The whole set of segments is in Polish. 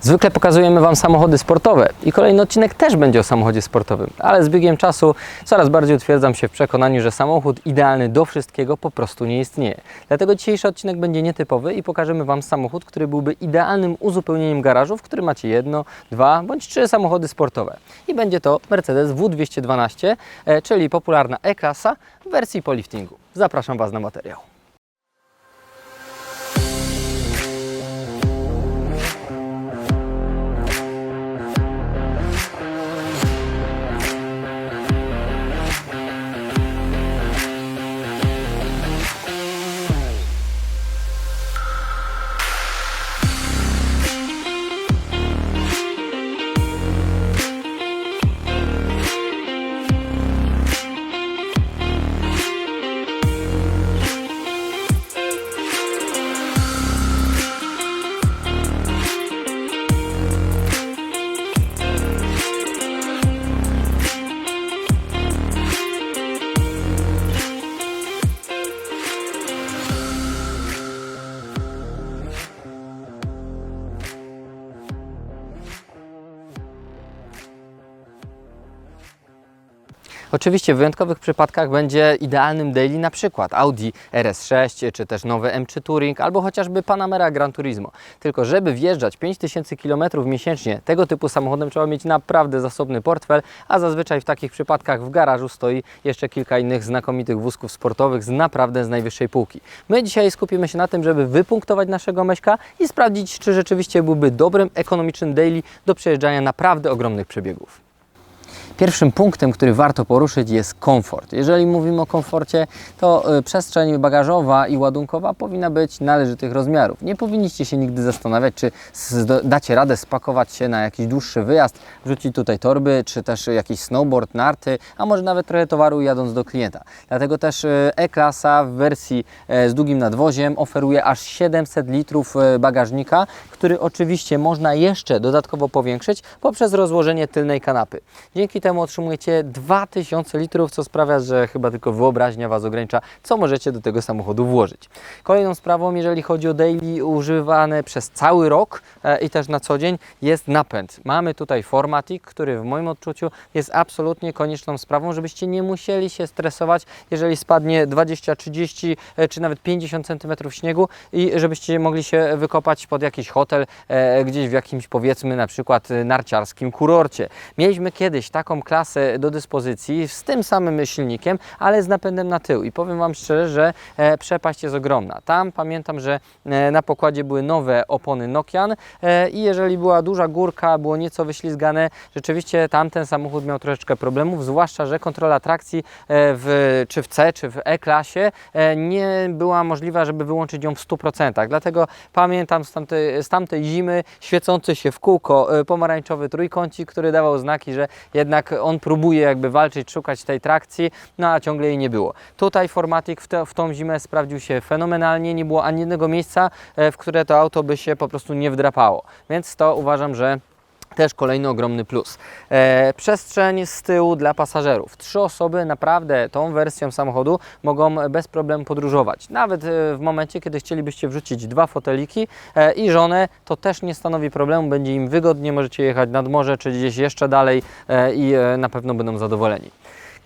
Zwykle pokazujemy Wam samochody sportowe i kolejny odcinek też będzie o samochodzie sportowym, ale z biegiem czasu coraz bardziej utwierdzam się w przekonaniu, że samochód idealny do wszystkiego po prostu nie istnieje. Dlatego dzisiejszy odcinek będzie nietypowy i pokażemy Wam samochód, który byłby idealnym uzupełnieniem garażu, w którym macie jedno, dwa bądź trzy samochody sportowe. I będzie to Mercedes W212, e, czyli popularna E-klasa w wersji po liftingu. Zapraszam Was na materiał. Oczywiście w wyjątkowych przypadkach będzie idealnym daily na przykład Audi RS6 czy też nowy M3 Touring albo chociażby Panamera Gran Turismo. Tylko żeby wjeżdżać 5000 km miesięcznie tego typu samochodem trzeba mieć naprawdę zasobny portfel, a zazwyczaj w takich przypadkach w garażu stoi jeszcze kilka innych znakomitych wózków sportowych z naprawdę z najwyższej półki. My dzisiaj skupimy się na tym, żeby wypunktować naszego Meśka i sprawdzić, czy rzeczywiście byłby dobrym, ekonomicznym daily do przejeżdżania naprawdę ogromnych przebiegów. Pierwszym punktem, który warto poruszyć jest komfort. Jeżeli mówimy o komforcie, to y, przestrzeń bagażowa i ładunkowa powinna być należytych rozmiarów. Nie powinniście się nigdy zastanawiać, czy dacie radę spakować się na jakiś dłuższy wyjazd, wrzucić tutaj torby, czy też jakiś snowboard, narty, a może nawet trochę towaru jadąc do klienta. Dlatego też y, E-klasa w wersji e, z długim nadwoziem oferuje aż 700 litrów e, bagażnika, który oczywiście można jeszcze dodatkowo powiększyć poprzez rozłożenie tylnej kanapy. Dzięki temu otrzymujecie 2000 litrów, co sprawia, że chyba tylko wyobraźnia Was ogranicza, co możecie do tego samochodu włożyć. Kolejną sprawą, jeżeli chodzi o daily używane przez cały rok e, i też na co dzień, jest napęd. Mamy tutaj Formatic, który w moim odczuciu jest absolutnie konieczną sprawą, żebyście nie musieli się stresować, jeżeli spadnie 20, 30 e, czy nawet 50 cm śniegu i żebyście mogli się wykopać pod jakiś hotel e, gdzieś w jakimś powiedzmy na przykład e, narciarskim kurorcie. Mieliśmy kiedyś taką klasę do dyspozycji z tym samym silnikiem, ale z napędem na tył i powiem Wam szczerze, że e, przepaść jest ogromna. Tam pamiętam, że e, na pokładzie były nowe opony Nokian e, i jeżeli była duża górka, było nieco wyślizgane, rzeczywiście tamten samochód miał troszeczkę problemów, zwłaszcza, że kontrola trakcji w, czy w C, czy w E-klasie nie była możliwa, żeby wyłączyć ją w 100%. Dlatego pamiętam z tamtej, z tamtej zimy świecący się w kółko pomarańczowy trójkącik, który dawał znaki, że jednak on próbuje jakby walczyć, szukać tej trakcji, no a ciągle jej nie było. Tutaj Formatic w, te, w tą zimę sprawdził się fenomenalnie, nie było ani jednego miejsca, e, w które to auto by się po prostu nie wdrapało. Więc to uważam, że też kolejny ogromny plus. E, przestrzeń z tyłu dla pasażerów. Trzy osoby naprawdę tą wersją samochodu mogą bez problemu podróżować. Nawet e, w momencie, kiedy chcielibyście wrzucić dwa foteliki e, i żonę, to też nie stanowi problemu. Będzie im wygodnie, możecie jechać nad morze czy gdzieś jeszcze dalej e, i e, na pewno będą zadowoleni.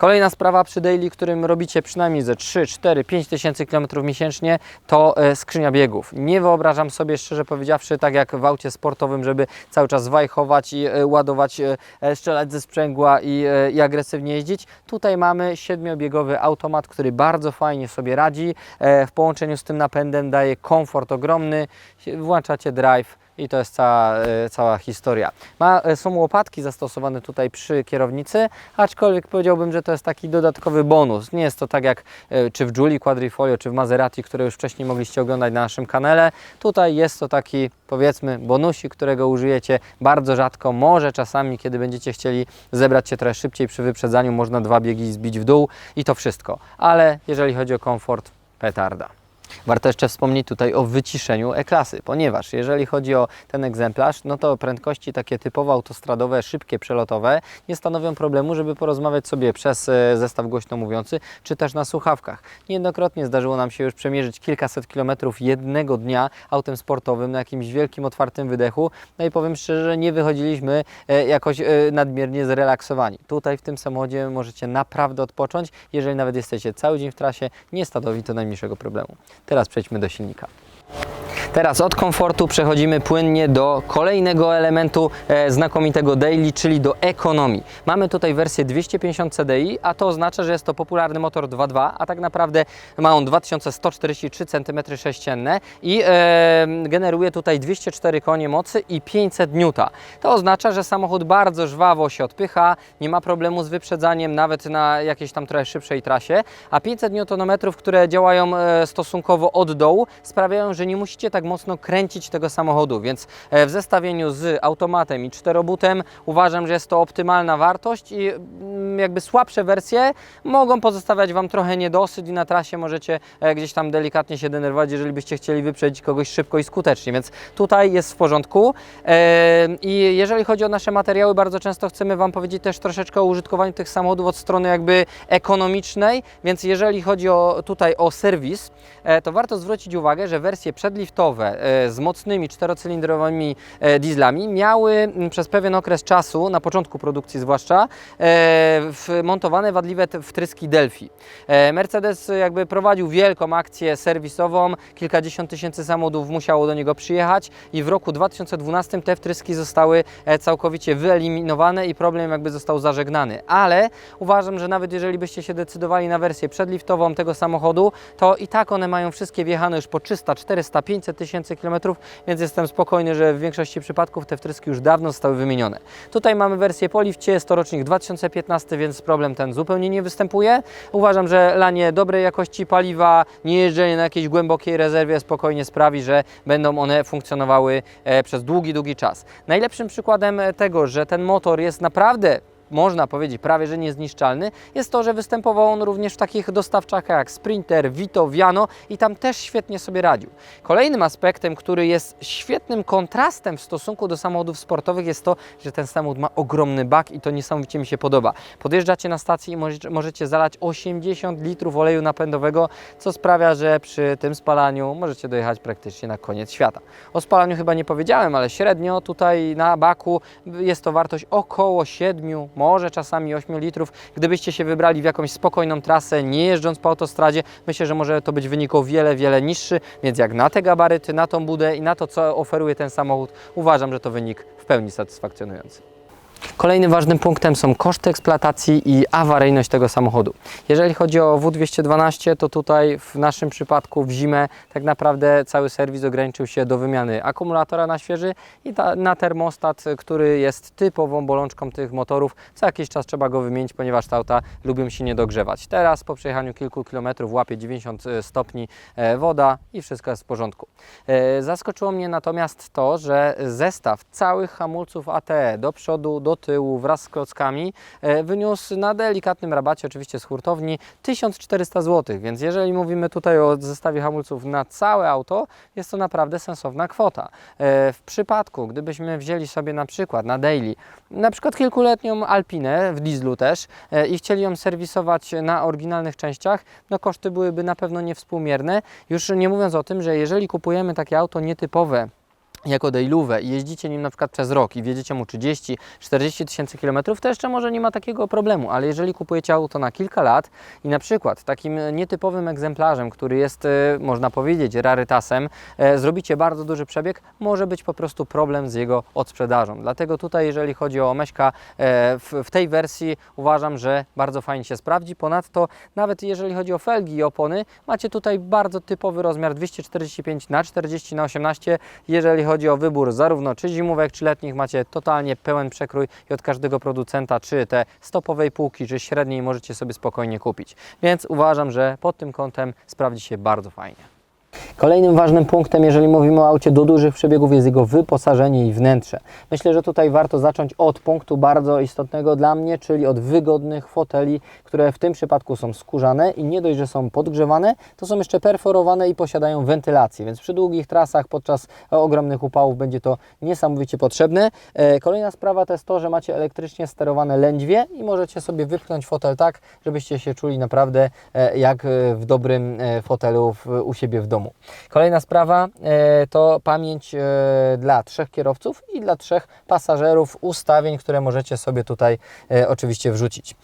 Kolejna sprawa przy daily, którym robicie przynajmniej ze 3, 4, 5 tysięcy kilometrów miesięcznie, to e, skrzynia biegów. Nie wyobrażam sobie, szczerze powiedziawszy, tak jak w aucie sportowym, żeby cały czas wajchować i e, ładować, e, strzelać ze sprzęgła i, i agresywnie jeździć. Tutaj mamy siedmiobiegowy automat, który bardzo fajnie sobie radzi. W połączeniu z tym napędem daje komfort ogromny. Włączacie drive i to jest cała, e, cała historia. Ma, e, są łopatki zastosowane tutaj przy kierownicy, aczkolwiek powiedziałbym, że to jest taki dodatkowy bonus. Nie jest to tak jak e, czy w Giuli Quadrifoglio, czy w Maserati, które już wcześniej mogliście oglądać na naszym kanale. Tutaj jest to taki powiedzmy bonusik, którego użyjecie bardzo rzadko. Może czasami, kiedy będziecie chcieli zebrać się trochę szybciej przy wyprzedzaniu, można dwa biegi zbić w dół i to wszystko. Ale jeżeli chodzi o komfort, petarda. Warto jeszcze wspomnieć tutaj o wyciszeniu E-klasy, ponieważ jeżeli chodzi o ten egzemplarz, no to prędkości takie typowo autostradowe, szybkie, przelotowe nie stanowią problemu, żeby porozmawiać sobie przez e, zestaw głośno mówiący, czy też na słuchawkach. Niejednokrotnie zdarzyło nam się już przemierzyć kilkaset kilometrów jednego dnia autem sportowym na jakimś wielkim, otwartym wydechu, no i powiem szczerze, że nie wychodziliśmy e, jakoś e, nadmiernie zrelaksowani. Tutaj w tym samochodzie możecie naprawdę odpocząć, jeżeli nawet jesteście cały dzień w trasie, nie stanowi to najmniejszego problemu. Teraz przejdźmy do silnika. Teraz od komfortu przechodzimy płynnie do kolejnego elementu e, znakomitego daily, czyli do ekonomii. Mamy tutaj wersję 250 CDI, a to oznacza, że jest to popularny motor 2.2, a tak naprawdę ma on 2143 cm3 i e, generuje tutaj 204 konie mocy i 500 N. To oznacza, że samochód bardzo żwawo się odpycha, nie ma problemu z wyprzedzaniem nawet na jakiejś tam trochę szybszej trasie, a 500 Nm, które działają e, stosunkowo od dołu, sprawiają, że nie musicie tak mocno kręcić tego samochodu, więc e, w zestawieniu z automatem i czterobutem uważam, że jest to optymalna wartość i mm, jakby słabsze wersje mogą pozostawiać Wam trochę niedosyt i na trasie możecie e, gdzieś tam delikatnie się denerwować, jeżeli byście chcieli wyprzedzić kogoś szybko i skutecznie, więc tutaj jest w porządku. E, I jeżeli chodzi o nasze materiały, bardzo często chcemy Wam powiedzieć też troszeczkę o użytkowaniu tych samochodów od strony jakby ekonomicznej, więc jeżeli chodzi o tutaj o serwis, to warto zwrócić uwagę, że wersje przedliftowe e, z mocnymi czterocylindrowymi e, dieslami miały przez pewien okres czasu, na początku produkcji zwłaszcza, e, wmontowane wadliwe wtryski Delphi. Mercedes jakby prowadził wielką akcję serwisową, kilkadziesiąt tysięcy samochodów musiało do niego przyjechać i w roku 2012 te wtryski zostały całkowicie wyeliminowane i problem jakby został zażegnany. Ale uważam, że nawet jeżeli byście się decydowali na wersję przedliftową tego samochodu, to i tak one mają wszystkie wjechane już po 300, 400, 500 tysięcy kilometrów, więc jestem spokojny, że w większości przypadków te wtryski już dawno zostały wymienione. Tutaj mamy wersję po lifcie, jest to rocznik 2015, więc problem ten zupełnie nie występuje. Uważam, że lanie dobrej jakości paliwa, nie jeżdżenie na jakiejś głębokiej rezerwie spokojnie sprawi, że będą one funkcjonowały e, przez długi, długi czas. Najlepszym przykładem tego, że ten motor jest naprawdę można powiedzieć prawie że niezniszczalny, jest to, że występował on również w takich dostawczakach jak Sprinter, Vito, Viano i tam też świetnie sobie radził. Kolejnym aspektem, który jest świetnym kontrastem w stosunku do samochodów sportowych jest to, że ten samochód ma ogromny bak i to niesamowicie mi się podoba. Podjeżdżacie na stację i możecie, możecie zalać 80 litrów oleju napędowego, co sprawia, że przy tym spalaniu możecie dojechać praktycznie na koniec świata. O spalaniu chyba nie powiedziałem, ale średnio tutaj na baku jest to wartość około 7, może czasami 8 litrów. Gdybyście się wybrali w jakąś spokojną trasę, nie jeżdżąc po autostradzie, myślę, że może to być wynik o wiele, wiele niższy, więc jak na te gabaryty, na tą budę i na to, co oferuje ten samochód, uważam, że to wynik w pełni satysfakcjonujący. Kolejnym ważnym punktem są koszty eksploatacji i awaryjność tego samochodu. Jeżeli chodzi o W212, to tutaj w naszym przypadku w zimę tak naprawdę cały serwis ograniczył się do wymiany akumulatora na świeży i ta, na termostat, który jest typową bolączką tych motorów. Co jakiś czas trzeba go wymienić, ponieważ te auta lubią się nie dogrzewać. Teraz po przejechaniu kilku kilometrów łapie 90 stopni e, woda i wszystko jest w porządku. E, Zaskoczyło mnie natomiast to, że zestaw całych hamulców ATE do przodu, do tyłu wraz z klockami e, wyniósł na delikatnym rabacie, oczywiście z hurtowni, 1400 zł. Więc jeżeli mówimy tutaj o zestawie hamulców na całe auto, jest to naprawdę sensowna kwota. E, W przypadku, gdybyśmy wzięli sobie na przykład na daily, na przykład kilkuletnią Alpinę w dieslu też e, i chcieli ją serwisować na oryginalnych częściach, no koszty byłyby na pewno niewspółmierne. Już nie mówiąc o tym, że jeżeli kupujemy takie auto nietypowe, jako dailowe i jeździcie nim na przykład przez rok i wjedziecie mu 30-40 tysięcy kilometrów, to jeszcze może nie ma takiego problemu, ale jeżeli kupujecie auto na kilka lat i na przykład takim nietypowym egzemplarzem, który jest, e, można powiedzieć, rarytasem, e, zrobicie bardzo duży przebieg, może być po prostu problem z jego odsprzedażą. Dlatego tutaj, jeżeli chodzi o Meśka e, w, w tej wersji, uważam, że bardzo fajnie się sprawdzi. Ponadto, nawet jeżeli chodzi o felgi i opony, macie tutaj bardzo typowy rozmiar 245 na 40 na 18. Jeżeli chodzi o wybór zarówno czy zimówek, czy letnich, macie totalnie pełen przekrój i od każdego producenta, czy te stopowej półki, czy średniej, możecie sobie spokojnie kupić. Więc uważam, że pod tym kątem sprawdzi się bardzo fajnie. Kolejnym ważnym punktem, jeżeli mówimy o aucie do dużych przebiegów, jest jego wyposażenie i wnętrze. Myślę, że tutaj warto zacząć od punktu bardzo istotnego dla mnie, czyli od wygodnych foteli, które w tym przypadku są skórzane i nie dość, że są podgrzewane, to są jeszcze perforowane i posiadają wentylację, więc przy długich trasach podczas ogromnych upałów będzie to niesamowicie potrzebne. E, Kolejna sprawa to jest to, że macie elektrycznie sterowane lędźwie i możecie sobie wypchnąć fotel tak, żebyście się czuli naprawdę e, jak e, w dobrym fotelu u siebie w domu. Kolejna sprawa e, to pamięć e, dla trzech kierowców i dla trzech pasażerów ustawień, które możecie sobie tutaj e, oczywiście wrzucić.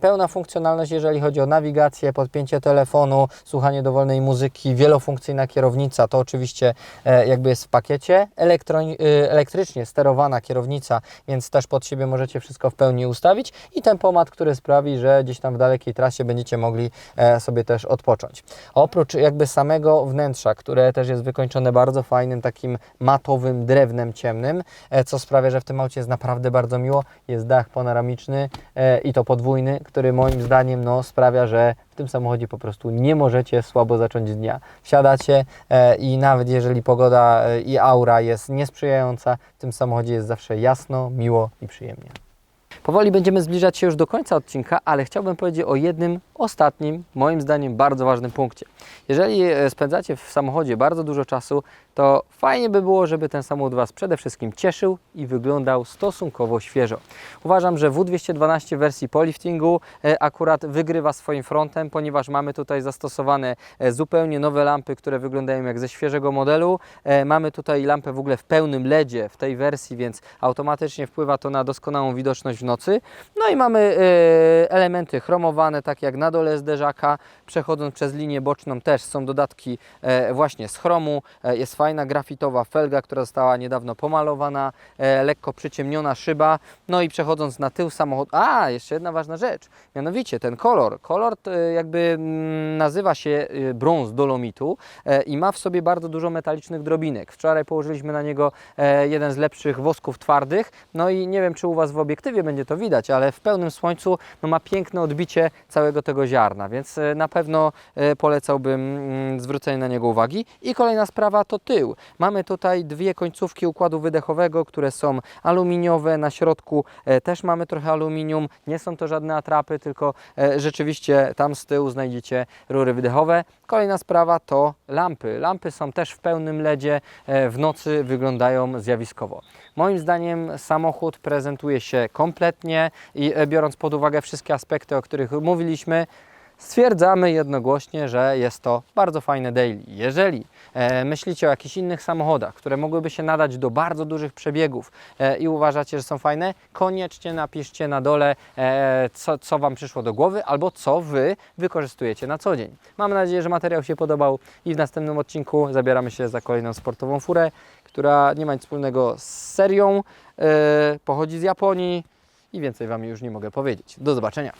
Pełna funkcjonalność, jeżeli chodzi o nawigację, podpięcie telefonu, słuchanie dowolnej muzyki, wielofunkcyjna kierownica, to oczywiście jakby jest w pakiecie. Elektrycznie sterowana kierownica, więc też pod siebie możecie wszystko w pełni ustawić i tempomat, który sprawi, że gdzieś tam w dalekiej trasie będziecie mogli sobie też odpocząć. Oprócz jakby samego wnętrza, które też jest wykończone bardzo fajnym takim matowym drewnem ciemnym, e, co sprawia, że w tym aucie jest naprawdę bardzo miło. Jest dach panoramiczny e, i to podwójny, który moim zdaniem no, sprawia, że w tym samochodzie po prostu nie możecie słabo zacząć dnia. Wsiadacie e, i nawet jeżeli pogoda i aura jest niesprzyjająca, w tym samochodzie jest zawsze jasno, miło i przyjemnie. Powoli będziemy zbliżać się już do końca odcinka, ale chciałbym powiedzieć o jednym ostatnim, moim zdaniem bardzo ważnym punkcie. Jeżeli e, spędzacie w samochodzie bardzo dużo czasu, to fajnie by było, żeby ten samochód Was przede wszystkim cieszył i wyglądał stosunkowo świeżo. Uważam, że W212 w wersji po liftingu e, akurat wygrywa swoim frontem, ponieważ mamy tutaj zastosowane e, zupełnie nowe lampy, które wyglądają jak ze świeżego modelu. Mamy tutaj lampę w ogóle w pełnym LEDzie w tej wersji, więc automatycznie wpływa to na doskonałą widoczność w nocy. No i mamy e, elementy chromowane, tak jak na dole zderzaka, przechodząc przez linię boczną też są dodatki e, właśnie z chromu. E, Jest fajna grafitowa felga, która została niedawno pomalowana, lekko przyciemniona szyba. No i przechodząc na tył samochodu. A, jeszcze jedna ważna rzecz. Mianowicie ten kolor. Kolor jakby mm, nazywa się brąz dolomitu i ma w sobie bardzo dużo metalicznych drobinek. Wczoraj położyliśmy na niego jeden z lepszych wosków twardych. No i nie wiem, czy u Was w obiektywie będzie to widać, ale w pełnym słońcu no, ma piękne odbicie całego tego ziarna, więc e, na pewno e, polecałbym mm, zwrócenie na niego uwagi. I kolejna sprawa to tył. Mamy tutaj dwie końcówki układu wydechowego, które są aluminiowe. Na środku e, też mamy trochę aluminium. Nie są to żadne atrapy, tylko rzeczywiście tam z tyłu znajdziecie rury wydechowe. Kolejna sprawa to lampy. Lampy są też w pełnym LEDzie. W nocy wyglądają zjawiskowo. Moim zdaniem samochód prezentuje się kompletnie i e, biorąc pod uwagę wszystkie aspekty, o których mówiliśmy, stwierdzamy jednogłośnie, że jest to bardzo fajne daily. Jeżeli e, myślicie o jakichś innych samochodach, które mogłyby się nadać do bardzo dużych przebiegów e, i uważacie, że są fajne, koniecznie napiszcie na dole, e, co, co Wam przyszło do głowy albo co Wy wykorzystujecie na co dzień. Mam nadzieję, że materiał się podobał i w następnym odcinku zabieramy się za kolejną sportową furę, która nie ma nic wspólnego z serią, e, pochodzi z Japonii i więcej Wam już nie mogę powiedzieć. Do zobaczenia.